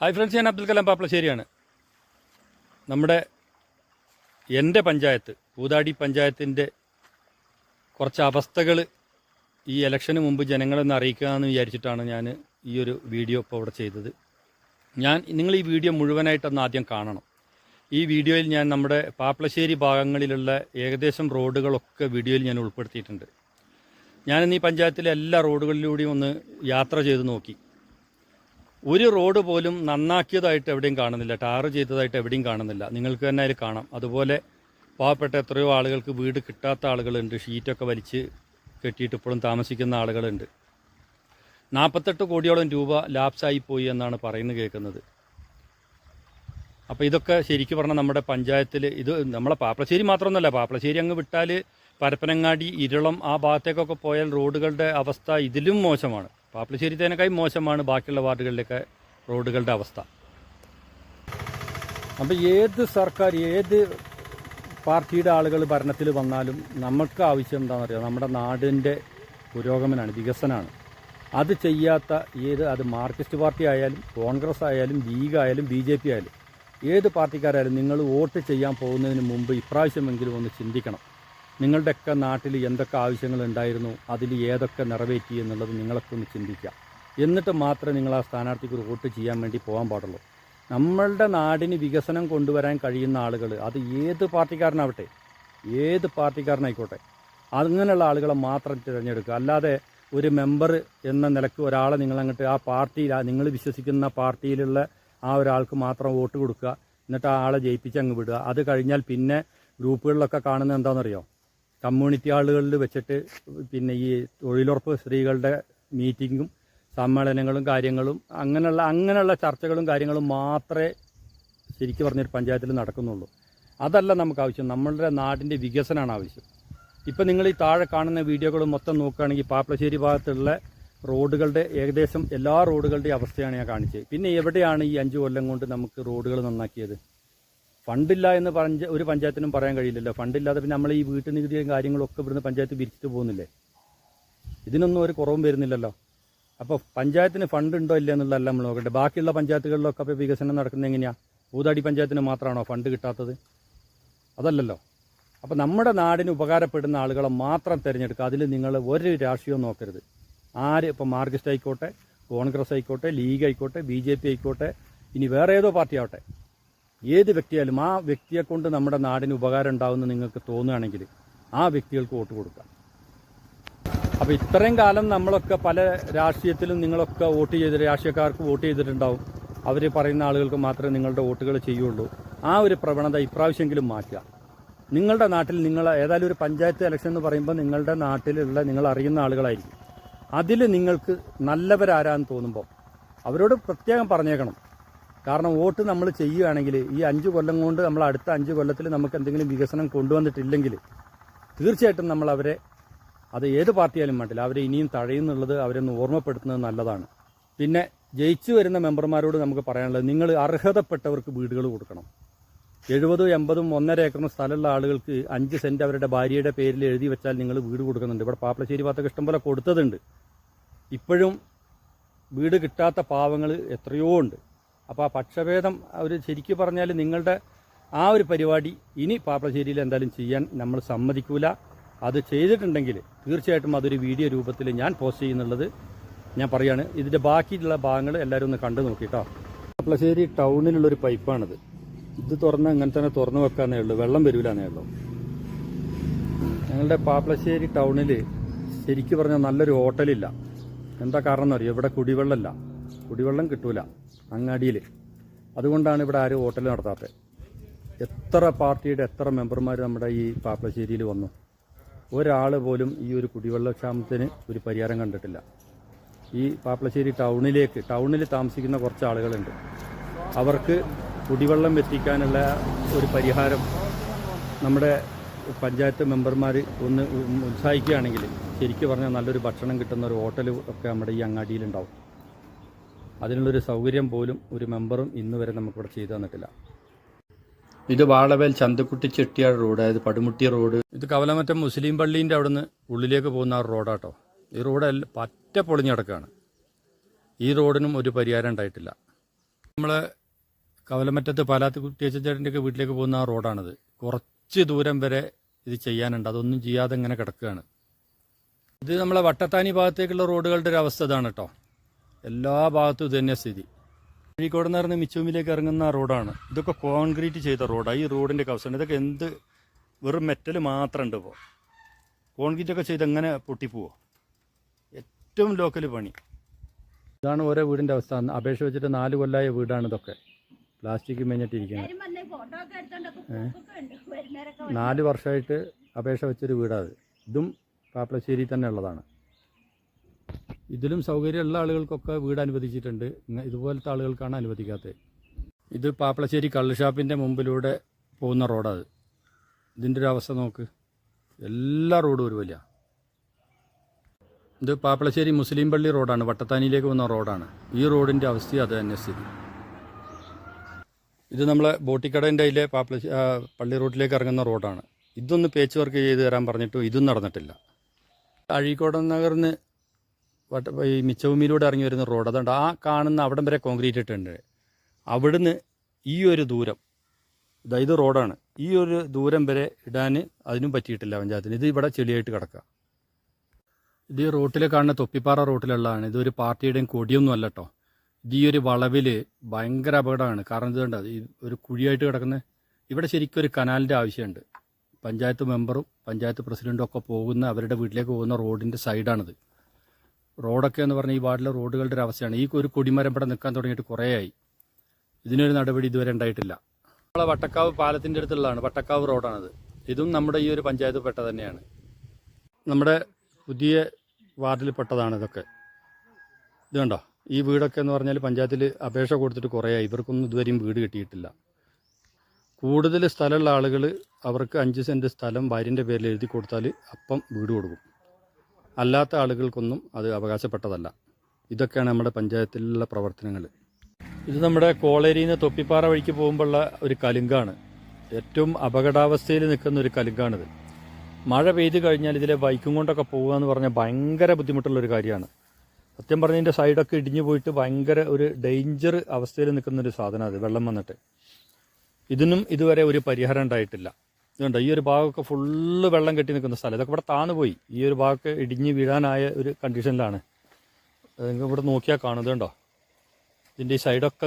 Hi friends ഞാൻ അബ്ദുൽ കലാം പാപ്പളശ്ശേരിയാണ്. നമ്മുടെ എന്റെ പഞ്ചായത്ത് പൂതാടി പഞ്ചായത്തിന്റെ കുറച്ച് അവസ്ഥകൾ ഈ ഇലക്ഷന് മുമ്പ് ജനങ്ങളെന്ന് അറിയിക്കാമെന്ന് വിചാരിച്ചിട്ടാണ് ഞാൻ ഈ ഒരു വീഡിയോ ഇപ്പോൾ ഇവിടെ ചെയ്തത്. ഞാൻ നിങ്ങൾ ഈ വീഡിയോ മുഴുവനായിട്ടൊന്ന് ആദ്യം കാണണം. ഈ വീഡിയോയിൽ ഞാൻ നമ്മുടെ പാപ്പളശ്ശേരി ഭാഗങ്ങളിലുള്ള ഏകദേശം റോഡുകളൊക്കെ വീഡിയോയിൽ ഞാൻ ഉൾപ്പെടുത്തിയിട്ടുണ്ട്. ഞാനിന്ന് ഈ പഞ്ചായത്തിലെ എല്ലാ റോഡുകളിലൂടെയും ഒന്ന് യാത്ര ചെയ്ത് നോക്കി. ഒരു റോഡ് പോലും നന്നാക്കിയതായിട്ട് എവിടെയും കാണുന്നില്ല. ടാർ ചെയ്തതായിട്ട് എവിടെയും കാണുന്നില്ല. നിങ്ങൾക്ക് തന്നെ അതിൽ കാണാം. അതുപോലെ പാവപ്പെട്ട എത്രയോ ആളുകൾക്ക് വീട് കിട്ടാത്ത ആളുകളുണ്ട്. ഷീറ്റൊക്കെ വലിച്ച് കെട്ടിയിട്ട് ഇപ്പോഴും താമസിക്കുന്ന ആളുകളുണ്ട്. നാൽപ്പത്തെട്ട് കോടിയോളം രൂപ ലാപ്സായി പോയി എന്നാണ് പറയുന്നത് കേൾക്കുന്നത്. അപ്പോൾ ഇതൊക്കെ ശരിക്കും പറഞ്ഞാൽ നമ്മുടെ പഞ്ചായത്തിൽ ഇത് നമ്മളെ പാപ്പളശ്ശേരി മാത്രമൊന്നുമല്ല. പാപ്പളശ്ശേരി അങ്ങ് വിട്ടാൽ പരപ്പനങ്ങാടി ഇരളം ആ ഭാഗത്തേക്കൊക്കെ പോയാൽ റോഡുകളുടെ അവസ്ഥ ഇതിലും മോശമാണ്. പാപ്പളശ്ശേരിത്തേനേക്കായി മോശമാണ്. ബാക്കിയുള്ള വാർഡുകളിലൊക്കെ റോഡുകളുടെ അവസ്ഥ. അപ്പോൾ ഏത് സർക്കാർ ഏത് പാർട്ടിയുടെ ആളുകൾ ഭരണത്തിൽ വന്നാലും നമുക്ക് ആവശ്യം എന്താണെന്ന് അറിയാം? നമ്മുടെ നാടിന്റെ പുരോഗമനമാണ് വികസനമാണ്. അത് ചെയ്യാത്ത ഏത് അത് മാർക്സിസ്റ്റ് പാർട്ടി ആയാലും കോൺഗ്രസ് ആയാലും ലീഗ് ആയാലും ബി ജെ പി ആയാലും ഏത് പാർട്ടിക്കാരായാലും നിങ്ങൾ വോട്ട് ചെയ്യാൻ പോകുന്നതിന് മുമ്പ് ഇപ്രാവശ്യമെങ്കിലും ഒന്ന് ചിന്തിക്കണം. നിങ്ങളുടെയൊക്കെ നാട്ടിൽ എന്തൊക്കെ ആവശ്യങ്ങൾ ഉണ്ടായിരുന്നു അതിൽ ഏതൊക്കെ നിറവേറ്റി എന്നുള്ളത് നിങ്ങളൊക്കെ ഒന്ന് ചിന്തിക്കുക. എന്നിട്ട് മാത്രമേ നിങ്ങൾ ആ സ്ഥാനാർത്ഥിക്ക് വോട്ട് ചെയ്യാൻ വേണ്ടി പോകാൻ പാടുള്ളൂ. നമ്മളുടെ നാടിന് വികസനം കൊണ്ടുവരാൻ കഴിയുന്ന ആളുകൾ അത് ഏത് പാർട്ടിക്കാരനാവട്ടെ ഏത് പാർട്ടിക്കാരനായിക്കോട്ടെ അങ്ങനെയുള്ള ആളുകളെ മാത്രം തിരഞ്ഞെടുക്കുക. അല്ലാതെ ഒരു മെമ്പർ എന്ന നിലയ്ക്ക് ഒരാളെ നിങ്ങളങ്ങോട്ട് ആ പാർട്ടിയിൽ നിങ്ങൾ വിശ്വസിക്കുന്ന പാർട്ടിയിലുള്ള ആ ഒരാൾക്ക് മാത്രം വോട്ട് കൊടുക്കുക എന്നിട്ട് ആ ആളെ ജയിപ്പിച്ച് അങ്ങ് വിടുക. അത് കഴിഞ്ഞാൽ പിന്നെ ഗ്രൂപ്പുകളിലൊക്കെ കാണുന്നത് എന്താണെന്നറിയോ? കമ്മ്യൂണിറ്റി ആളുകളിൽ വെച്ചിട്ട് പിന്നെ ഈ തൊഴിലുറപ്പ് സ്ത്രീകളുടെ മീറ്റിങ്ങും സമ്മേളനങ്ങളും കാര്യങ്ങളും അങ്ങനെയുള്ള അങ്ങനെയുള്ള ചർച്ചകളും കാര്യങ്ങളും മാത്രമേ ശരിക്കും പറഞ്ഞൊരു പഞ്ചായത്തിൽ നടക്കുന്നുള്ളൂ. അതല്ല നമുക്ക് ആവശ്യം. നമ്മളുടെ നാടിന്റെ വികസനമാണ് ആവശ്യം. ഇപ്പം നിങ്ങൾ ഈ താഴെ കാണുന്ന വീഡിയോകൾ മൊത്തം നോക്കുകയാണെങ്കിൽ പാപ്പളശ്ശേരി ഭാഗത്തുള്ള റോഡുകളുടെ ഏകദേശം എല്ലാ റോഡുകളുടെയും അവസ്ഥയാണ് ഞാൻ കാണിച്ചത്. പിന്നെ എവിടെയാണ് ഈ അഞ്ച് കൊല്ലം കൊണ്ട് നമുക്ക് റോഡുകൾ നന്നാക്കിയത്? ഫണ്ടില്ല എന്ന് പറഞ്ഞ ഒരു പഞ്ചായത്തിനും പറയാൻ കഴിയില്ലല്ലോ. ഫണ്ടില്ലാതെ പിന്നെ നമ്മൾ ഈ വീട്ടു നികുതിയും കാര്യങ്ങളൊക്കെ ഇവിടുന്ന് പഞ്ചായത്ത് പിരിച്ചിട്ട് പോകുന്നില്ലേ? ഇതിനൊന്നും ഒരു കുറവും വരുന്നില്ലല്ലോ. അപ്പോൾ പഞ്ചായത്തിന് ഫണ്ട് ഉണ്ടോ ഇല്ല എന്നുള്ളതല്ല നമ്മൾ നോക്കട്ടെ ബാക്കിയുള്ള പഞ്ചായത്തുകളിലൊക്കെ അപ്പോൾ വികസനം നടക്കുന്നത് എങ്ങനെയാണ് പൂതാടി പഞ്ചായത്തിന് മാത്രമാണോ ഫണ്ട് കിട്ടാത്തത്? അതല്ലല്ലോ. അപ്പോൾ നമ്മുടെ നാടിന് ഉപകാരപ്പെടുന്ന ആളുകളെ മാത്രം തിരഞ്ഞെടുക്കുക. അതിൽ നിങ്ങൾ ഒരു രാഷ്ട്രീയവും നോക്കരുത്. ആര് ഇപ്പോൾ മാർക്സിസ്റ്റ് ആയിക്കോട്ടെ കോൺഗ്രസ് ആയിക്കോട്ടെ ലീഗ് ആയിക്കോട്ടെ ബി ജെ പി ആയിക്കോട്ടെ ഇനി വേറെ ഏതോ പാർട്ടി ആവട്ടെ. ഏത് വ്യക്തിയായാലും ആ വ്യക്തിയെ കൊണ്ട് നമ്മുടെ നാടിന് ഉപകാരം ഉണ്ടാവുമെന്ന് നിങ്ങൾക്ക് തോന്നുകയാണെങ്കിൽ ആ വ്യക്തികൾക്ക് വോട്ട് കൊടുക്കാം. അപ്പോൾ ഇത്രയും കാലം നമ്മളൊക്കെ പല രാഷ്ട്രീയത്തിലും നിങ്ങളൊക്കെ വോട്ട് ചെയ്ത് രാഷ്ട്രീയക്കാർക്ക് വോട്ട് ചെയ്തിട്ടുണ്ടാവും. അവർ പറയുന്ന ആളുകൾക്ക് മാത്രമേ നിങ്ങളുടെ വോട്ടുകൾ ചെയ്യുള്ളൂ. ആ ഒരു പ്രവണത ഇപ്രാവശ്യമെങ്കിലും മാറ്റുക. നിങ്ങളുടെ നാട്ടിൽ നിങ്ങൾ ഏതായാലും ഒരു പഞ്ചായത്ത് ഇലക്ഷൻ എന്ന് പറയുമ്പോൾ നിങ്ങളുടെ നാട്ടിലുള്ള നിങ്ങൾ അറിയുന്ന ആളുകളായിരിക്കും. അതിൽ നിങ്ങൾക്ക് നല്ലവരാരാന്ന് തോന്നുമ്പോൾ അവരോട് പ്രത്യേകം പറഞ്ഞേക്കണം. കാരണം വോട്ട് നമ്മൾ ചെയ്യുകയാണെങ്കിൽ ഈ അഞ്ച് കൊല്ലം കൊണ്ട് നമ്മൾ അടുത്ത അഞ്ച് കൊല്ലത്തിൽ നമുക്ക് എന്തെങ്കിലും വികസനം കൊണ്ടുവന്നിട്ടില്ലെങ്കിൽ തീർച്ചയായിട്ടും നമ്മൾ അവരെ അത് ഏത് പാർട്ടിയാലും വേണ്ടില്ല അവരെ ഇനിയും തഴയുന്നുള്ളത് അവരൊന്ന് ഓർമ്മപ്പെടുത്തുന്നത് നല്ലതാണ്. പിന്നെ ജയിച്ചു വരുന്ന മെമ്പർമാരോട് നമുക്ക് പറയാനുള്ളത് നിങ്ങൾ അർഹതപ്പെട്ടവർക്ക് വീടുകൾ കൊടുക്കണം. എഴുപതും എൺപതും ഒന്നര ഏക്കറും സ്ഥലമുള്ള ആളുകൾക്ക് അഞ്ച് സെന്റ് അവരുടെ ഭാര്യയുടെ പേരിൽ എഴുതി വെച്ചാൽ നിങ്ങൾ വീട് കൊടുക്കുന്നുണ്ട്. ഇവിടെ പാപ്പളശ്ശേരി ഭാഗത്തൊക്കെ ഇഷ്ടംപോലെ കൊടുത്തതുണ്ട്. ഇപ്പോഴും വീട് കിട്ടാത്ത പാവങ്ങൾ എത്രയോ ഉണ്ട്. അപ്പോൾ ആ പക്ഷഭേദം അവർ ശരിക്കും പറഞ്ഞാൽ നിങ്ങളുടെ ആ ഒരു പരിപാടി ഇനി പാപ്പളശ്ശേരിയിൽ എന്തായാലും ചെയ്യാൻ നമ്മൾ സമ്മതിക്കൂല. അത് ചെയ്തിട്ടുണ്ടെങ്കിൽ തീർച്ചയായിട്ടും അതൊരു വീഡിയോ രൂപത്തിൽ ഞാൻ പോസ്റ്റ് ചെയ്യുന്നുള്ളത് ഞാൻ പറയാണ്. ഇതിന്റെ ബാക്കിയുള്ള ഭാഗങ്ങൾ എല്ലാവരും ഒന്ന് കണ്ടു നോക്കിട്ടോ. പാപ്പളശ്ശേരി ടൗണിലുള്ളൊരു പൈപ്പാണിത്. ഇത് തുറന്ന് അങ്ങനെ തന്നെ തുറന്നു വെക്കാന്നേ ഉള്ളൂ. വെള്ളം വരൂലെന്നേ ഉള്ളൂ. ഞങ്ങളുടെ പാപ്പളശ്ശേരി ടൗണിൽ ശരിക്കും പറഞ്ഞാൽ നല്ലൊരു ഹോട്ടലില്ല. എന്താ കാരണം എന്നറിയോ ഇവിടെ കുടിവെള്ളമില്ല കുടിവെള്ളം കിട്ടൂല. അങ്ങാടിയിൽ. അതുകൊണ്ടാണ് ഇവിടെ ആരും ഹോട്ടൽ നടത്താത്തത്. എത്ര പാർട്ടിയുടെ എത്ര മെമ്പർമാർ നമ്മുടെ ഈ പാപ്പളശ്ശേരിയിൽ വന്നു. ഒരാൾ പോലും ഈ ഒരു കുടിവെള്ളക്ഷാമത്തിന് ഒരു പരിഹാരം കണ്ടിട്ടില്ല. ഈ പാപ്പളശ്ശേരി ടൗണിലേക്ക് ടൗണിൽ താമസിക്കുന്ന കുറച്ച് ആളുകളുണ്ട്. അവർക്ക് കുടിവെള്ളം എത്തിക്കാനുള്ള ഒരു പരിഹാരം നമ്മുടെ പഞ്ചായത്ത് മെമ്പർമാർ ഒന്ന് ഉത്സാഹിക്കുകയാണെങ്കിൽ ശരിക്കും പറഞ്ഞാൽ നല്ലൊരു ഭക്ഷണം കിട്ടുന്ന ഒരു ഹോട്ടൽ ഒക്കെ നമ്മുടെ ഈ അങ്ങാടിയിലുണ്ടാവും അതിനുള്ളൊരു സൗകര്യം പോലും ഒരു മെമ്പറും ഇന്ന് വരെ നമുക്കിവിടെ ചെയ്തു തന്നിട്ടില്ല. ഇത് വാളവേൽ ചന്തക്കുട്ടി ചെട്ടിയാട് റോഡ് അതായത് പടുമുട്ടി റോഡ്. ഇത് കവലമറ്റം മുസ്ലിം പള്ളീന്റെ അവിടുന്ന് ഉള്ളിലേക്ക് പോകുന്ന ആ റോഡാട്ടോ. ഈ റോഡ് പറ്റ പൊളിഞ്ഞടക്കാണ് ഈ റോഡിനും ഒരു പരിഹാരം ഉണ്ടായിട്ടില്ല. നമ്മൾ കവലമറ്റത്ത് പാലാത്ത് കുട്ടിയച്ചേട്ടന്റെയൊക്കെ വീട്ടിലേക്ക് പോകുന്ന ആ റോഡാണിത്. കുറച്ച് ദൂരം വരെ ഇത് ചെയ്യാനുണ്ട്. അതൊന്നും ചെയ്യാതെ ഇങ്ങനെ കിടക്കുകയാണ്. ഇത് നമ്മളെ വട്ടത്താനി ഭാഗത്തേക്കുള്ള റോഡുകളുടെ ഒരു അവസ്ഥ ഇതാണ് കേട്ടോ. എല്ലാ ഭാഗത്തും ഇതുതന്നെ സ്ഥിതി. കോഴിക്കോട് നിന്ന് മിച്ചൂമിലേക്ക് ഇറങ്ങുന്ന റോഡാണ്. ഇതൊക്കെ കോൺക്രീറ്റ് ചെയ്ത റോഡാണ് ഈ റോഡിന്റെ അവസ്ഥ ഇതൊക്കെ എന്ത് വെറും മെറ്റൽ മാത്രം ഉണ്ട് ഇപ്പോൾ കോൺക്രീറ്റ് ഒക്കെ ചെയ്ത് എങ്ങനെ പൊട്ടിപ്പോവോ? ഏറ്റവും ലോക്കൽ പണി. ഇതാണ് ഓരോ വീടിന്റെ അവസ്ഥ. അപേക്ഷ വെച്ചിട്ട് നാല് കൊല്ലായ വീടാണ് ഇതൊക്കെ. പ്ലാസ്റ്റിക് മേഞ്ഞിട്ടിരിക്കുന്നത്. നാല് വർഷമായിട്ട് അപേക്ഷ വെച്ചൊരു വീടാണ് ഇതും പാപ്പളശ്ശേരി തന്നെ ഉള്ളതാണ്. ഇതിലും സൗകര്യമുള്ള ആളുകൾക്കൊക്കെ വീട് അനുവദിച്ചിട്ടുണ്ട്. ഇതുപോലത്തെ ആളുകൾക്കാണ് അനുവദിക്കാത്തത്. ഇത് പാപ്പളശ്ശേരി കള്ളുഷാപ്പിന്റെ മുമ്പിലൂടെ പോകുന്ന റോഡാണ് ഇതിന്റെ ഒരു അവസ്ഥ നോക്ക്. എല്ലാ റോഡും ഒരുപോലെ ഇത് പാപ്പളശ്ശേരി മുസ്ലിം പള്ളി റോഡാണ്. വട്ടത്താനിയിലേക്ക് പോകുന്ന റോഡാണ്. ഈ റോഡിന്റെ അവസ്ഥ അത് തന്നെ സ്ഥിതി. ഇത് നമ്മളെ ബോട്ടിക്കടേന്റെ അതിലെ പാപ്പളശ്ശേ പള്ളി റോഡിലേക്ക് ഇറങ്ങുന്ന റോഡാണ്. ഇതൊന്ന് പേച്ച് വർക്ക് ചെയ്ത് തരാൻ പറഞ്ഞിട്ടും ഇതും നടന്നിട്ടില്ല. അഴീക്കോടൻ നഗറിന് വട്ട ഈ മിച്ചഭൂമിയിലൂടെ ഇറങ്ങി വരുന്ന റോഡ്. അതുകൊണ്ട് ആ കാണുന്ന അവിടം വരെ കോൺക്രീറ്റ് ഇട്ടുണ്ട് അവിടുന്ന് ഈ ഒരു ദൂരം ഇതാ ഇത് റോഡാണ്. ഈ ഒരു ദൂരം വരെ ഇടാൻ അതിനും പറ്റിയിട്ടില്ല പഞ്ചായത്തിന്. ഇത് ഇവിടെ ചെളിയായിട്ട് കിടക്കുക. ഇത് ഈ റോട്ടിൽ കാണുന്ന തൊപ്പിപ്പാറ റോട്ടിലുള്ളതാണ്. ഇതൊരു പാർട്ടിയുടെയും കൊടിയൊന്നും അല്ല കേട്ടോ ഇത് ഈ ഒരു വളവിൽ ഭയങ്കര അപകടമാണ്. കാരണം ഇതുകൊണ്ട് ഈ ഒരു കുഴിയായിട്ട് കിടക്കുന്ന ഇവിടെ ശരിക്കും ഒരു കനാലിന്റെ ആവശ്യമുണ്ട്. പഞ്ചായത്ത് മെമ്പറും പഞ്ചായത്ത് പ്രസിഡന്റും ഒക്കെ പോകുന്ന അവരുടെ വീട്ടിലേക്ക് പോകുന്ന റോഡിന്റെ സൈഡാണിത്. റോഡൊക്കെ എന്ന് പറഞ്ഞാൽ ഈ വാർഡിലെ റോഡുകളുടെ ഒരു അവസ്ഥയാണ്. ഈ ഒരു കൊടിമരം ഇവിടെ നിൽക്കാൻ തുടങ്ങിയിട്ട് കുറേയായി. ഇതിനൊരു നടപടി ഇതുവരെ ഉണ്ടായിട്ടില്ല. നമ്മളെ വട്ടക്കാവ് പാലത്തിന്റെ അടുത്തുള്ളതാണ്. വട്ടക്കാവ് റോഡാണത്. ഇതും നമ്മുടെ ഈ ഒരു പഞ്ചായത്ത് പെട്ട തന്നെയാണ്. നമ്മുടെ പുതിയ വാർഡിൽ പെട്ടതാണ് ഇതൊക്കെ. ഇത് കണ്ടോ? ഈ വീടൊക്കെ എന്ന് പറഞ്ഞാൽ പഞ്ചായത്തിൽ അപേക്ഷ കൊടുത്തിട്ട് കുറേയായി. ഇവർക്കൊന്നും ഇതുവരെയും വീട് കിട്ടിയിട്ടില്ല. കൂടുതൽ സ്ഥലമുള്ള ആളുകൾ അവർക്ക് അഞ്ച് സെന്റ് സ്ഥലം ഭാര്യന്റെ പേരിൽ എഴുതി കൊടുത്താൽ അപ്പം വീട് കൊടുക്കും. അല്ലാത്ത ആളുകൾക്കൊന്നും അത് അവകാശപ്പെട്ടതല്ല. ഇതൊക്കെയാണ് നമ്മുടെ പഞ്ചായത്തിലുള്ള പ്രവർത്തനങ്ങൾ. ഇത് നമ്മുടെ കോളേരിയിൽ നിന്ന് തൊപ്പിപ്പാറ വഴിക്ക് പോകുമ്പോഴുള്ള ഒരു കലുങ്കാണ്. ഏറ്റവും അപകടാവസ്ഥയിൽ നിൽക്കുന്ന ഒരു കലുങ്കാണിത്. മഴ പെയ്ത് കഴിഞ്ഞാൽ ഇതിലെ ബൈക്കും കൊണ്ടൊക്കെ പോകുക എന്ന് പറഞ്ഞാൽ ഭയങ്കര ബുദ്ധിമുട്ടുള്ള ഒരു കാര്യമാണ്. സത്യം പറഞ്ഞ ഇതിന്റെ സൈഡൊക്കെ ഇടിഞ്ഞു പോയിട്ട് ഭയങ്കര ഒരു ഡേഞ്ചർ അവസ്ഥയിൽ നിൽക്കുന്ന ഒരു സാധനം അത് വെള്ളം വന്നിട്ട്. ഇതിനും ഇതുവരെ ഒരു പരിഹാരം ഉണ്ടായിട്ടില്ല. ഇതുണ്ട്? ഈ ഒരു ഭാഗമൊക്കെ ഫുള്ള് വെള്ളം കെട്ടി നിൽക്കുന്ന സ്ഥലം. ഇതൊക്കെ ഇവിടെ താന്നു പോയി. ഈ ഒരു ഭാഗമൊക്കെ ഇടിഞ്ഞ് വീഴാനായ ഒരു കണ്ടീഷനിലാണ് നിങ്ങൾക്ക് ഇവിടെ നോക്കിയാൽ കാണുന്നുണ്ടോ ഇതിന്റെ ഈ സൈഡൊക്കെ